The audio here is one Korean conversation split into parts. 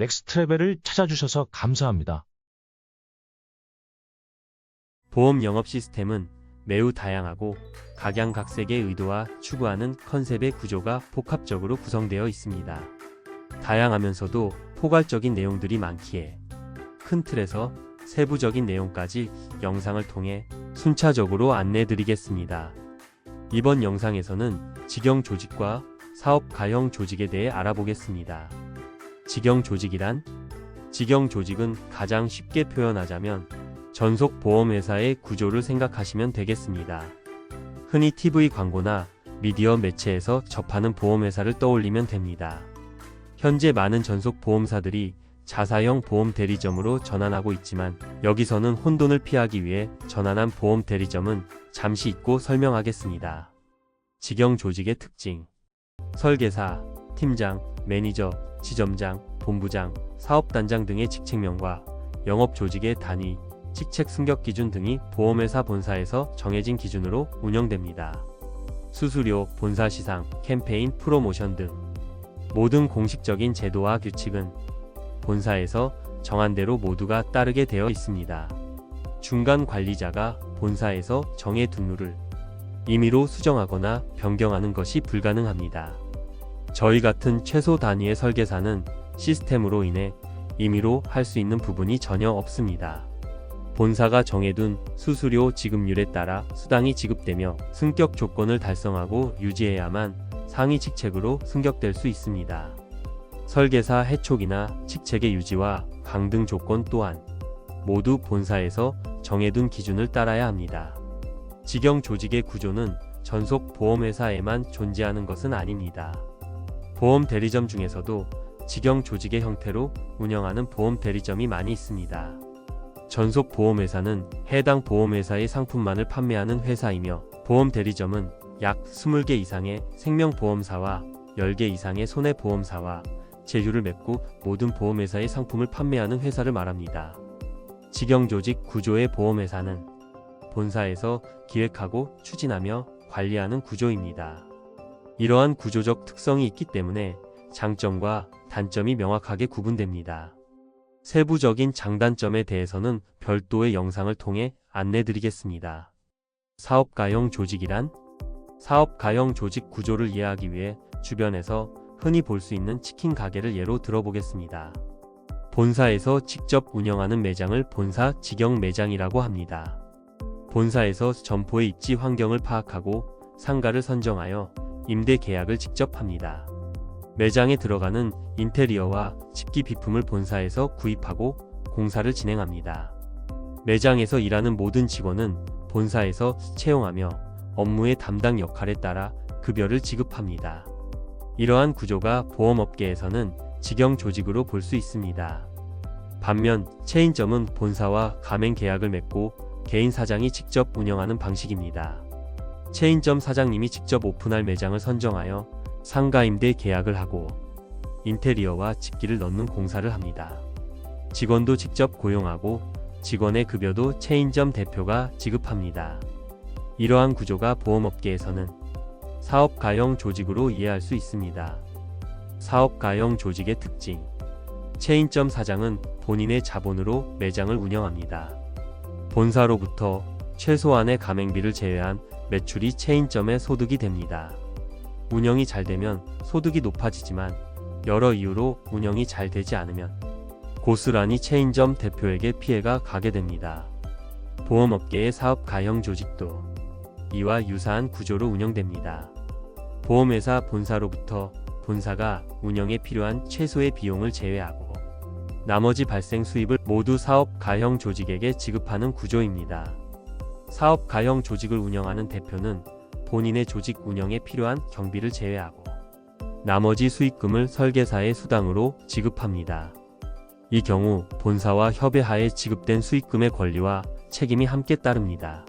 넥스트 레벨을 찾아주셔서 감사합니다. 보험 영업 시스템은 매우 다양하고 각양각색의 의도와 추구하는 컨셉의 구조가 복합적으로 구성되어 있습니다. 다양하면서도 포괄적인 내용들이 많기에 큰 틀에서 세부적인 내용까지 영상을 통해 순차적으로 안내 드리겠습니다. 이번 영상에서는 직영 조직과 사업 가형 조직에 대해 알아보겠습니다. 직영 조직이란 직영 조직은 가장 쉽게 표현하자면 전속 보험회사의 구조를 생각하시면 되겠습니다. 흔히 TV 광고나 미디어 매체에서 접하는 보험회사를 떠올리면 됩니다. 현재 많은 전속 보험사들이 자사형 보험 대리점으로 전환하고 있지만 여기서는 혼돈을 피하기 위해 전환한 보험 대리점은 잠시 잊고 설명하겠습니다. 직영 조직의 특징 설계사, 팀장, 매니저, 지점장, 본부장, 사업단장 등의 직책명과 영업 조직의 단위, 직책 승격 기준 등이 보험회사 본사에서 정해진 기준으로 운영됩니다. 수수료, 본사 시상, 캠페인, 프로모션 등 모든 공식적인 제도와 규칙은 본사에서 정한 대로 모두가 따르게 되어 있습니다. 중간 관리자가 본사에서 정해 둔 룰을 임의로 수정하거나 변경하는 것이 불가능합니다. 저희 같은 최소 단위의 설계사는 시스템으로 인해 임의로 할 수 있는 부분이 전혀 없습니다. 본사가 정해둔 수수료 지급률에 따라 수당이 지급되며 승격 조건을 달성하고 유지해야만 상위 직책으로 승격될 수 있습니다. 설계사 해촉이나 직책의 유지와 강등 조건 또한 모두 본사에서 정해둔 기준을 따라야 합니다. 직영 조직의 구조는 전속 보험회사에만 존재하는 것은 아닙니다. 보험 대리점 중에서도 직영 조직의 형태로 운영하는 보험 대리점이 많이 있습니다. 전속 보험회사는 해당 보험회사의 상품만을 판매하는 회사이며 보험 대리점은 약 20개 이상의 생명보험사와 10개 이상의 손해보험사와 제휴를 맺고 모든 보험회사의 상품을 판매하는 회사를 말합니다. 직영 조직 구조의 보험회사는 본사에서 기획하고 추진하며 관리하는 구조입니다. 이러한 구조적 특성이 있기 때문에 장점과 단점이 명확하게 구분됩니다. 세부적인 장단점에 대해서는 별도의 영상을 통해 안내 드리겠습니다. 사업가형 조직이란 사업가형 조직 구조를 이해하기 위해 주변에서 흔히 볼 수 있는 치킨 가게를 예로 들어보겠습니다. 본사에서 직접 운영하는 매장을 본사 직영 매장이라고 합니다. 본사에서 점포의 입지 환경을 파악하고 상가를 선정하여 임대 계약을 직접 합니다. 매장에 들어가는 인테리어와 집기 비품을 본사에서 구입하고 공사를 진행합니다. 매장에서 일하는 모든 직원은 본사에서 채용하며 업무의 담당 역할에 따라 급여를 지급합니다. 이러한 구조가 보험업계에서는 직영 조직으로 볼 수 있습니다. 반면 체인점은 본사와 가맹 계약을 맺고 개인 사장이 직접 운영하는 방식입니다. 체인점 사장님이 직접 오픈할 매장을 선정하여 상가 임대 계약을 하고 인테리어와 집기를 넣는 공사를 합니다. 직원도 직접 고용하고 직원의 급여도 체인점 대표가 지급합니다. 이러한 구조가 보험업계에서는 사업 가형 조직으로 이해할 수 있습니다. 사업 가형 조직의 특징 체인점 사장은 본인의 자본으로 매장을 운영합니다. 본사로부터 최소한의 가맹비를 제외한 매출이 체인점의 소득이 됩니다. 운영이 잘 되면 소득이 높아지지만 여러 이유로 운영이 잘 되지 않으면 고스란히 체인점 대표에게 피해가 가게 됩니다. 보험업계의 사업 가형 조직도 이와 유사한 구조로 운영됩니다. 보험회사 본사로부터 본사가 운영에 필요한 최소의 비용을 제외하고 나머지 발생 수입을 모두 사업 가형 조직에게 지급하는 구조입니다. 사업 가형 조직을 운영하는 대표는 본인의 조직 운영에 필요한 경비를 제외하고 나머지 수익금을 설계사의 수당으로 지급합니다. 이 경우 본사와 협의하에 지급된 수익금의 권리와 책임이 함께 따릅니다.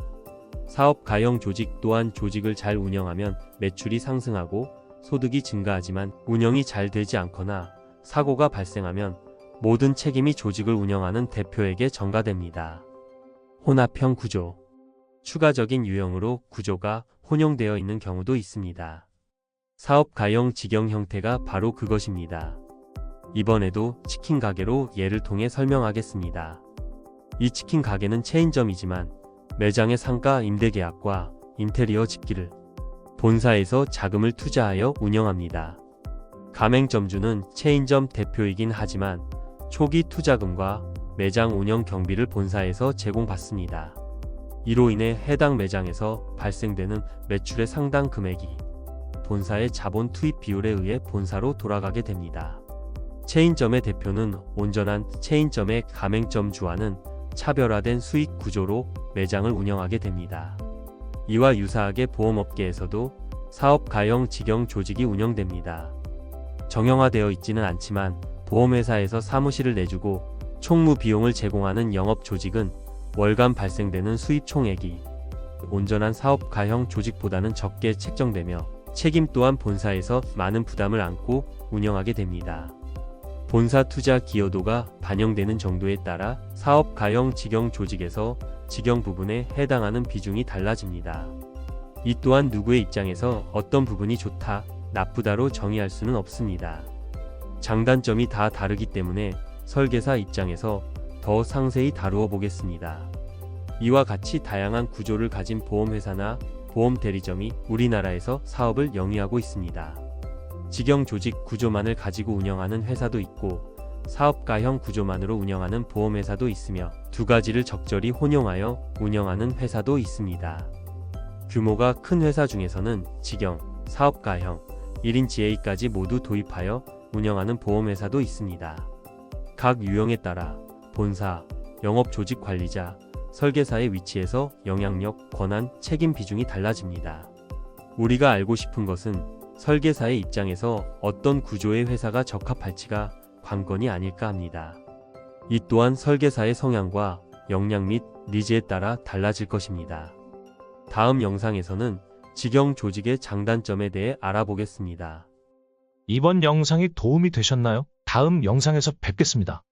사업 가형 조직 또한 조직을 잘 운영하면 매출이 상승하고 소득이 증가하지만 운영이 잘 되지 않거나 사고가 발생하면 모든 책임이 조직을 운영하는 대표에게 전가됩니다. 혼합형 구조 추가적인 유형으로 구조가 혼용되어 있는 경우도 있습니다. 사업 가형 직영 형태가 바로 그것입니다. 이번에도 치킨 가게로 예를 통해 설명하겠습니다. 이 치킨 가게는 체인점이지만 매장의 상가 임대 계약과 인테리어 집기를 본사에서 자금을 투자하여 운영합니다. 가맹점주는 체인점 대표이긴 하지만 초기 투자금과 매장 운영 경비를 본사에서 제공받습니다. 이로 인해 해당 매장에서 발생되는 매출의 상당 금액이 본사의 자본 투입 비율에 의해 본사로 돌아가게 됩니다. 체인점의 대표는 온전한 체인점의 가맹점 주와는 차별화된 수익 구조로 매장을 운영하게 됩니다. 이와 유사하게 보험업계에서도 사업 가형 직영 조직이 운영됩니다. 정형화되어 있지는 않지만 보험회사에서 사무실을 내주고 총무 비용을 제공하는 영업 조직은 월간 발생되는 수입 총액이 온전한 사업 가형 조직보다는 적게 책정되며 책임 또한 본사에서 많은 부담을 안고 운영하게 됩니다. 본사 투자 기여도가 반영되는 정도에 따라 사업 가형 직영 조직에서 직영 부분에 해당하는 비중이 달라집니다. 이 또한 누구의 입장에서 어떤 부분이 좋다, 나쁘다로 정의할 수는 없습니다. 장단점이 다 다르기 때문에 설계사 입장에서 더 상세히 다루어 보겠습니다. 이와 같이 다양한 구조를 가진 보험회사나 보험 대리점이 우리나라에서 사업을 영위하고 있습니다. 직영 조직 구조만을 가지고 운영하는 회사도 있고 사업가형 구조만으로 운영하는 보험회사도 있으며 두 가지를 적절히 혼용하여 운영하는 회사도 있습니다. 규모가 큰 회사 중에서는 직영, 사업가형, 1인 GA까지 모두 도입하여 운영하는 보험회사도 있습니다. 각 유형에 따라 본사, 영업 조직 관리자, 설계사의 위치에서 영향력, 권한, 책임 비중이 달라집니다. 우리가 알고 싶은 것은 설계사의 입장에서 어떤 구조의 회사가 적합할지가 관건이 아닐까 합니다. 이 또한 설계사의 성향과 역량 및 니즈에 따라 달라질 것입니다. 다음 영상에서는 직영 조직의 장단점에 대해 알아보겠습니다. 이번 영상이 도움이 되셨나요? 다음 영상에서 뵙겠습니다.